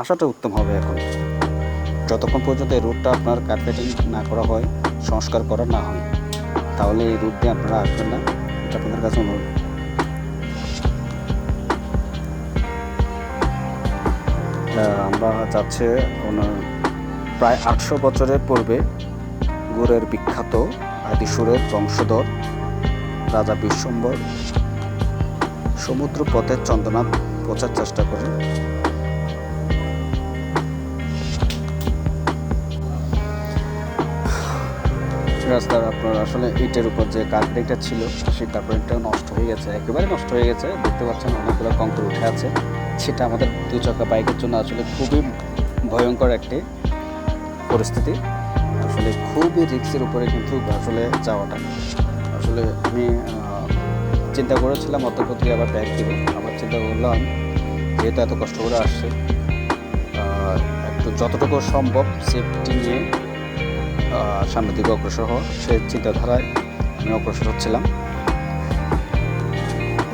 আসাটা উত্তম হবে এখন। যতক্ষণ পর্যন্ত এই রুটটা আপনার কার্পেটিং না করা হয়, সংস্কার করা না হয়, তাহলে এই রুট দিয়ে আপনারা আসবেন না। এটা আপনাদের কাছে অনুরোধ। আমরা যাচ্ছে ওনার প্রায় আটশো বছরের পূর্বে গুড়ের বিখ্যাত আদিসুরের বংশধর রাজা বিশ্বম্বর সমুদ্র পথে চন্দ্রনাথ পৌঁছার চেষ্টা করেন। রাস্তার আপনার আসলে ইটের উপর যে কার্পেটটা ছিল সেই কার্পেটটা নষ্ট হয়ে গেছে, একেবারে নষ্ট হয়ে গেছে। দেখতে পাচ্ছেন অনেকগুলো কঙ্কর উঠে আছে। সেটা আমাদের দুই চাকা বাইকের জন্য আসলে খুবই ভয়ঙ্কর একটি পরিস্থিতি। আসলে খুবই রিক্সের উপরে কিন্তু আসলে যাওয়াটা। আসলে আমি চিন্তা করেছিলাম অতপত্রী আবার ব্যাগ দিব আবার চিন্তা করলাম, যেহেতু এত কষ্ট করে আসছে একটু যতটুকু সম্ভব সেফটি নিয়ে সামনের দিকে অগ্রসর হওয়া সেই চিন্তাধারায় আমি অগ্রসর হচ্ছিলাম।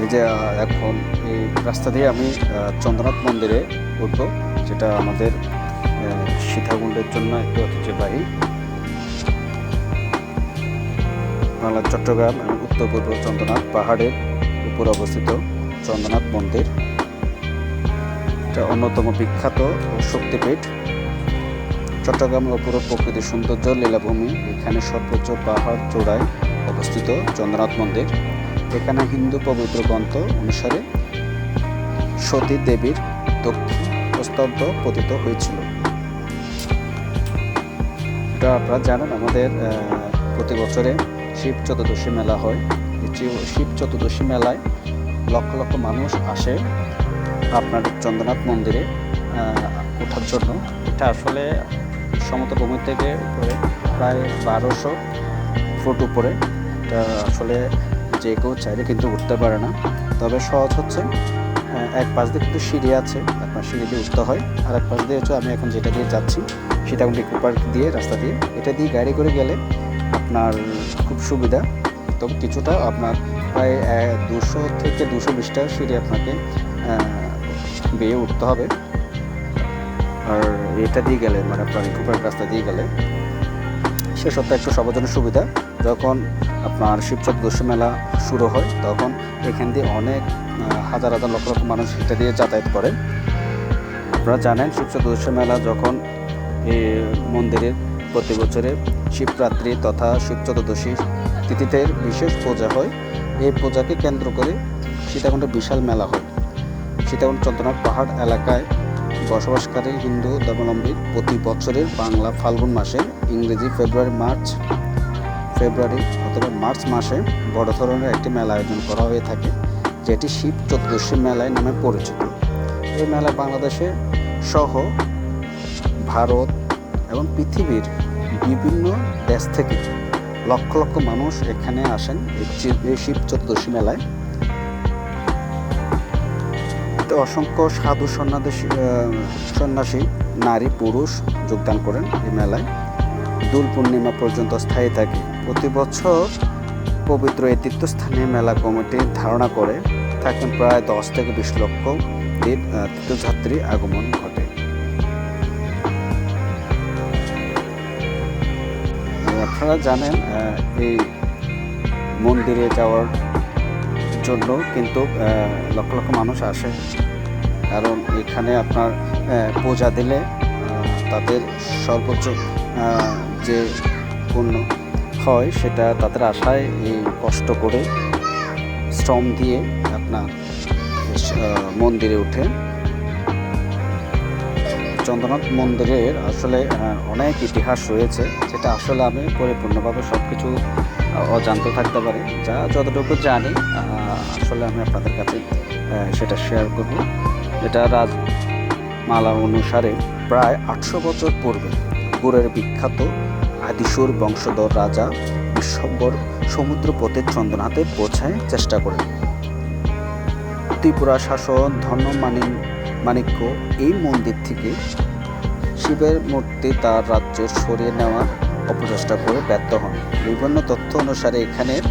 এই যে এখন এই রাস্তা দিয়ে আমি চন্দ্রনাথ মন্দিরে উঠব, যেটা আমাদের সীতাকুণ্ডের জন্য একটি ঐতিহ্যবাহী। বাংলার চট্টগ্রাম এবং উত্তর পূর্ব চন্দ্রনাথ পাহাড়ের উপর অবস্থিত চন্দ্রনাথ মন্দির। এটা অন্যতম বিখ্যাত শক্তিপীঠ। চট্টগ্রামের অপূর্ব প্রকৃতির সৌন্দর্য লীলাভূমি, এখানে সর্বোচ্চ পাহাড় চূড়ায় অবস্থিত চন্দ্রনাথ মন্দির। এখানে হিন্দু পবিত্র গ্রন্থ অনুসারে সতী দেবীর প্রস্তব্ধ পতিত হয়েছিল। এটা আপনারা জানেন, আমাদের প্রতি বছরে শিব চতুর্দশী মেলা হয়। শিব চতুর্দশী মেলায় লক্ষ লক্ষ মানুষ আসে আপনার চন্দ্রনাথ মন্দিরে ওঠার জন্য। এটা আসলে সমতল ভূমি থেকে উপরে, প্রায় বারোশো ফুট উপরে। এটা আসলে যে কেউ চাইলে কিন্তু উঠতে পারে না। তবে সহজ হচ্ছে এক পাশ দিয়ে কিন্তু সিঁড়ি আছে আপনার সিঁড়ি দিয়ে উঠতে হয়। আর এক পাশ দিয়ে হচ্ছে আমি এখন যেটা দিয়ে যাচ্ছি, সেটা ইকো পার্ক দিয়ে, রাস্তা দিয়ে। এটা দিয়ে গাড়ি করে গেলে আপনার খুব সুবিধা। তো কিছুটা আপনার প্রায় দুশো থেকে দুশো বিশটা সিঁড়ি আপনাকে বেয়ে উঠতে হবে। আর এটা দিয়ে গেলে মানে আপনার ইকো পার্ক রাস্তা দিয়ে গেলে সে সত্ত্বে একটু সবার সুবিধা, যখন আপনার শিব চতুর্দশী মেলা শুরু হয়, তখন এখান দিয়ে অনেক হাজার হাজার লক্ষ লক্ষ মানুষ এটা দিয়ে যাতায়াত করে। আপনারা জানেন শিব চতুর্দশী মেলা যখন এই মন্দিরের প্রতি বছরে শিবরাত্রি তথা শিব চতুর্দশী তিথিতে বিশেষ পূজা হয়, এই পূজাকে কেন্দ্র করে সীতাকুণ্ডে বিশাল মেলা হয়। সীতাকুণ্ড চন্দ্রনাথ পাহাড় এলাকায় বসবাসকারী হিন্দু ধর্মাবলম্বী প্রতি বছরের বাংলা ফাল্গুন মাসে ইংরেজি ফেব্রুয়ারি, মার্চ, ফেব্রুয়ারি অথবা মার্চ মাসে বড় ধরনের একটি মেলা আয়োজন করা হয়ে থাকে, যেটি শিব চতুর্দশী মেলায় নামে পরিচিত। এই মেলা বাংলাদেশে সহ ভারত এবং পৃথিবীর বিভিন্ন দেশ থেকে লক্ষ লক্ষ মানুষ এখানে আসেন এই শিব চতুর্দশী মেলায়। তো অসংখ্য সাধু সন্ন্যাসী সন্ন্যাসী, নারী, পুরুষ যোগদান করেন এই মেলায়। দোল পূর্ণিমা পর্যন্ত স্থায়ী থাকে। প্রতি বছর পবিত্র এই তীর্থস্থানে মেলা কমিটি ধারণা করে থাকেন প্রায় দশ থেকে বিশ লক্ষ তীর্থযাত্রী আগমন ঘটে। আপনারা জানেন এই মন্দিরে যাওয়ার জন্য কিন্তু লক্ষ লক্ষ মানুষ আসে। কারণ এখানে আপনার পূজা দিলে তাদের সর্বোচ্চ যে পূর্ণ হয় সেটা তাদের আশায় এই কষ্ট করে শ্রম দিয়ে আপনার মন্দিরে উঠে। চন্দ্রনাথ মন্দিরের আসলে অনেক ইতিহাস রয়েছে। যেটা আসলে আমি পরিপূর্ণভাবে সব কিছু অজান্ত থাকতে পারে। যা যতটুকু জানি আসলে আমি আপনাদের কাছে সেটা শেয়ার করব। এটা রাজ মালা অনুসারে প্রায় আটশো বছর পূর্বে গুড়ের বিখ্যাত আদিসুর বংশধর রাজা বিশ্বম্বর সমুদ্রপথে চন্দ্রনাথে পৌঁছায় চেষ্টা করেন ত্রিপুরা শাসন, ধর্ম মানিক মাণিক্য এই মন্দির থেকে শিবের মূর্তি তার রাজ্যের সরিয়ে নেওয়ার অপচেষ্টা করে ব্যর্থ হন। বিভিন্ন তথ্য অনুসারে এখানের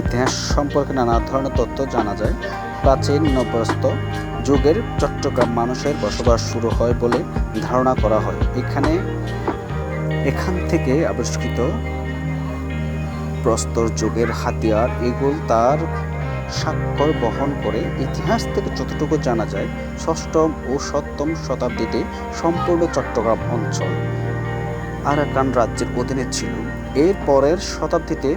ইতিহাস সম্পর্কে নানা ধরনের তথ্য জানা যায়। প্রাচীন নব্যস্ত যুগের চট্টগ্রাম মানুষের বসবাস শুরু হয় বলে ধারণা করা হয়। এখানে এখান থেকে আবিষ্কৃত প্রস্তর যুগের হাতিয়ার এগুলো তার স্বাক্ষর বহন করে ইতিহাস থেকে যতটুকু জানা যায়, ষষ্ঠম ও সপ্তম শতাব্দীতে সম্পূর্ণ চট্টগ্রাম অঞ্চল। আরাকান রাজ্যের অধীনে ছিল। এর পরের শতাব্দীতে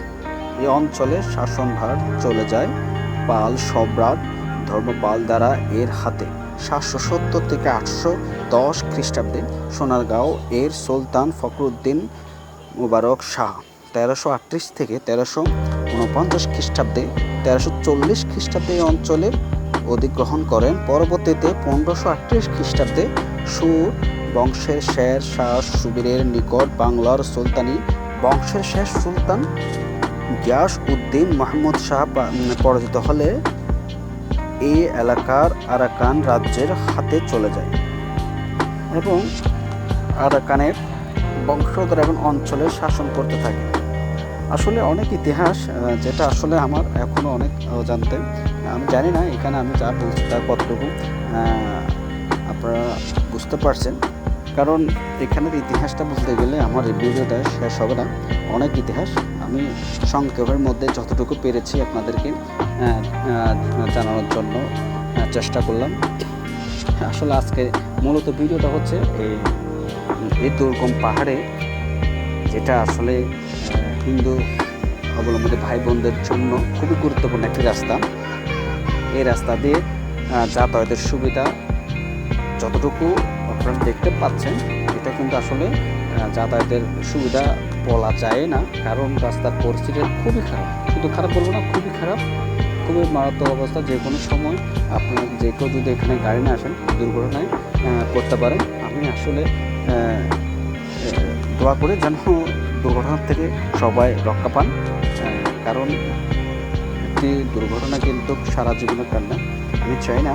এই অঞ্চলে শাসনভার চলে যায় পাল সম্রাট ধর্মপাল দ্বারা এর হাতে। সাতশো সত্তর থেকে আটশো দশ খ্রিস্টাব্দে সোনারগাঁও এর সুলতান ফখরুদ্দিন মুবারক শাহ তেরোশো আটত্রিশ থেকে তেরোশো উনপঞ্চাশ খ্রিস্টাব্দে তেরোশো চল্লিশ খ্রিস্টাব্দে এই অঞ্চলের অধিগ্রহণ করেন। পরবর্তীতে পনেরোশো আটত্রিশ খ্রিস্টাব্দে সুর বংশের শের শাহ সুবীরের নিকট বাংলার সুলতানি বংশের শেষ সুলতান গিয়াস উদ্দিন মাহমুদ শাহ পরাজিত হলে এই এলাকার আরাকান রাজ্যের হাতে চলে যায় এবং আরাকানের বংশধর এবং অঞ্চলে শাসন করতে থাকে। আসলে অনেক ইতিহাস যেটা আসলে আমার এখনও অনেক জানতে। আমি জানি না, এখানে আমি যা বলছি তা কতটুকু আপনারা বুঝতে পারছেন। কারণ এখানের ইতিহাসটা বলতে গেলে আমার ভিডিওটা শেষ হবে না। অনেক ইতিহাস। আমি সংক্ষেপের মধ্যে যতটুকু পেরেছি আপনাদেরকে জানানোর জন্য চেষ্টা করলাম। আসলে আজকে মূলত ভিডিওটা হচ্ছে এই দুর্গম পাহাড়ে, যেটা আসলে হিন্দু অবলম্বী ভাই বোনদের জন্য খুবই গুরুত্বপূর্ণ একটি রাস্তা। এই রাস্তা দিয়ে যাতায়াতের সুবিধা, যতটুকু আপনারা দেখতে পাচ্ছেন, এটা কিন্তু আসলে যাতায়াতের সুবিধা বলা যায় না, কারণ রাস্তার পরিস্থিতি খুবই খারাপ। শুধু খারাপ বলব না, খুবই খারাপ। খুবই মারাত্মক অবস্থা যে কোনো সময়। আপনার যে কেউ যদি এখানে গাড়ি না আসেন, দুর্ঘটনায় করতে পারেন। আমি আসলে দোয়া করে যেন দুর্ঘটনার থেকে সবাই রক্ষা পান। কারণ একটি দুর্ঘটনা কিন্তু সারা জীবনের কান্না। আমি চাই না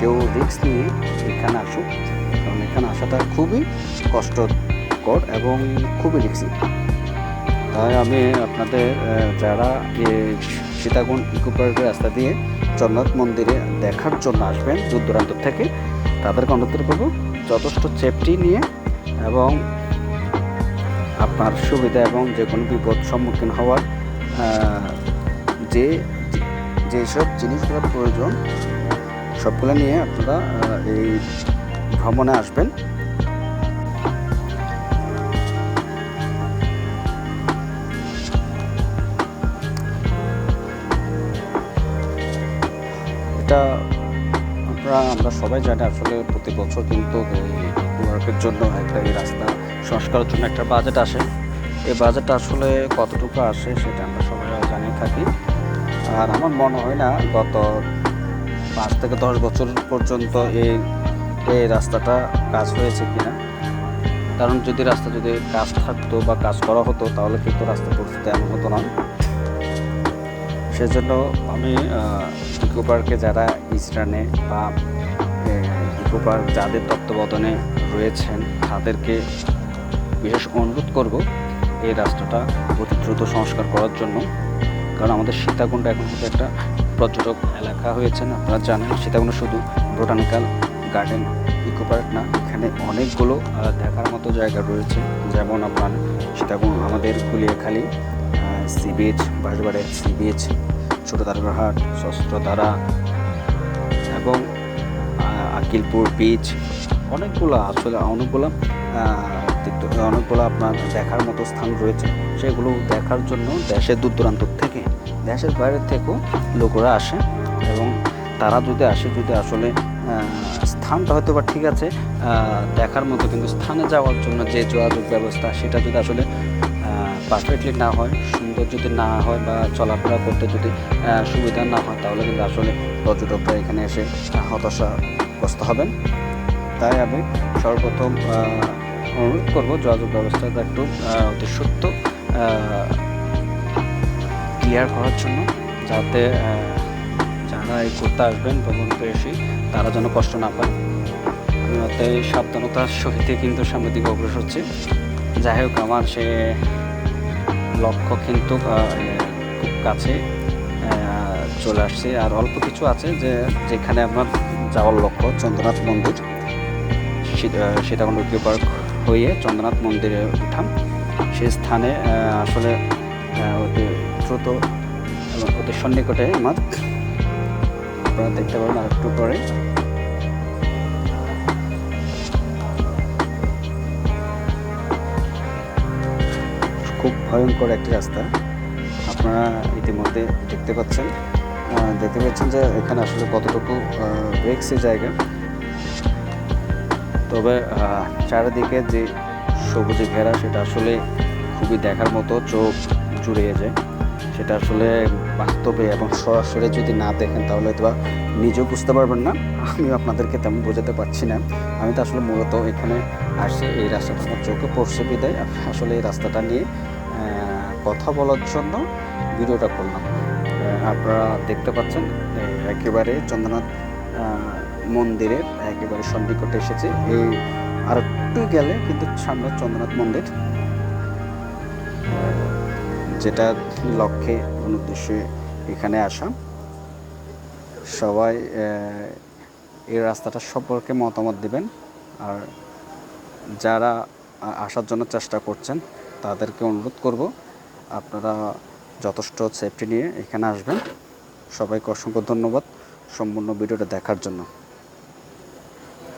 কেউ রিস্ক নিয়ে এখানে আসুক। কারণ এখানে আসাটা খুবই কষ্টকর এবং খুবই রিস্কি তাই আমি আপনাদের যারা সীতাকুণ্ড ইকো পার্কের রাস্তা দিয়ে জগন্নাথ মন্দিরে দেখার জন্য আসবেন দূর দূরান্ত থেকে, তাদেরকে অনুরোধ করব যথেষ্ট সেফটি নিয়ে এবং আপনার সুবিধা এবং যে কোনো বিপদ সম্মুখীন হওয়ার যে, যে- যেসব জিনিসগুলো প্রয়োজন, সবগুলো নিয়ে আপনারা এই ভ্রমণে আসবেন। এটা আমরা আমরা সবাই জানি আসলে প্রতি বছর কিন্তু ওয়ার্কের জন্য একটা এই রাস্তা সংস্কারের জন্য একটা বাজেট আসে। এই বাজেটটা আসলে কতটুকু আসে সেটা আমরা সবাই জানিয়ে থাকি। আর আমার মনে হয় না গত পাঁচ থেকে দশ বছর পর্যন্ত এই এই রাস্তাটা কাজ হয়েছে কিনা। কারণ যদি রাস্তা যদি কাজ থাকতো বা কাজ করা হতো, তাহলে কিন্তু রাস্তা পরিস্থিতি এমন হতো না। সেজন্য আমি ইকো পার্কে যারা ইস্টার্নে বা ইকো পার্ক যাদের তত্ত্বাবধানে রয়েছেন, তাদেরকে বিশেষ অনুরোধ করব এই রাস্তাটা অতি দ্রুত সংস্কার করার জন্য। কারণ আমাদের সীতাকুণ্ড এখন কিন্তু একটা পর্যটক এলাকা হয়েছেন আপনারা জানেন, সীতাকুণ্ড শুধু বোটানিক্যাল গার্ডেন ইকো পার্ক না, এখানে অনেকগুলো দেখার মতো জায়গা রয়েছে। যেমন আপনার সীতাকুণ্ড, আমাদের গুলিয়াখালী সি বিচ বাঁশবাড়ের সি বিচ ছোটো তারকাহাট শস্ত্রধারা এবং আকিলপুর বিচ অনেকগুলো, আসলে অনেকগুলো অনেকগুলো আপনার দেখার মতো স্থান রয়েছে। সেগুলো দেখার জন্য দেশের দূর দূরান্ত থেকে, দেশের বাইরে থেকেও লোকরা আসে, এবং তারা যদি আসে, যদি আসলে স্থানটা হয়তো বা ঠিক আছে দেখার মতো, কিন্তু স্থানে যাওয়ার জন্য যে যোগাযোগ ব্যবস্থা, সেটা যদি আসলে পারফেক্টলি না হয়, সুন্দর যদি না হয় বা চলাফেরা করতে যদি সুবিধা না হয়, তাহলে কিন্তু আসলে পর্যটকরা এখানে এসে হতাশাগ্রস্ত হবেন। তাই আমি সর্বপ্রথম অনুরোধ করব, যোগাযোগ ব্যবস্থাটা একটু অতি সত্য ক্লিয়ার করার জন্য, যাতে আহ, যারা এই ঘুরতে আসবেন ভ্রমণ পেয়েছি তারা যেন কষ্ট না পায়। অতএব সাবধানতার সহিত কিন্তু সামনের অগ্রসর হচ্ছে। যাই হোক আমার সে লক্ষ্য কিন্তু খুব কাছে চলে আসছে। আর অল্প কিছু আছে যে যেখানে আমার যাওয়ার লক্ষ্য চন্দ্রনাথ মন্দির। সীতাকুণ্ড পার্ক হয়ে চন্দ্রনাথ মন্দিরে উঠাম। সে স্থানে আসলে অতি দ্রুত অতি সন্নিকটে আমার আপনারা দেখতে পাবেন আর একটু পরে। খুব ভয়ঙ্কর একটি রাস্তা। আপনারা ইতিমধ্যে দেখতে পাচ্ছেন। দেখতে পাচ্ছেন যে এখানে আসলে কতটুকু ব্রেক্সের জায়গা। তবে চারিদিকে যে সবুজে ঘেরা, সেটা আসলে খুবই দেখার মতো, চোখ জুড়িয়ে যায়। সেটা আসলে বাস্তবে এবং সরাসরি যদি না দেখেন, তাহলে হয়তো বা নিজেও বুঝতে পারবেন না। আমিও আপনাদেরকে তেমন বোঝাতে পারছি না। আমি তো আসলে মূলত এখানে আসে, এই রাস্তাটা আমার চোখে পড়ছে বিদায়। আসলে এই রাস্তাটা নিয়ে কথা বলার জন্য ভিডিওটা করলাম। আপনারা দেখতে পাচ্ছেন একেবারে চন্দ্রনাথ মন্দিরের একেবারে সন্নিকটে এসেছে। এই আর একটু গেলে কিন্তু সামনে চন্দ্রনাথ মন্দির। যেটা লক্ষ্যে উদ্দেশ্যে এখানে আসা। সবাই এই রাস্তাটা সম্পর্কে মতামত দিবেন। আর যারা আসার জন্য চেষ্টা করছেন, তাদেরকে অনুরোধ করব, আপনারা যথেষ্ট সেফটি নিয়ে এখানে আসবেন। সবাইকে অসংখ্য ধন্যবাদ সম্পূর্ণ ভিডিওটা দেখার জন্য।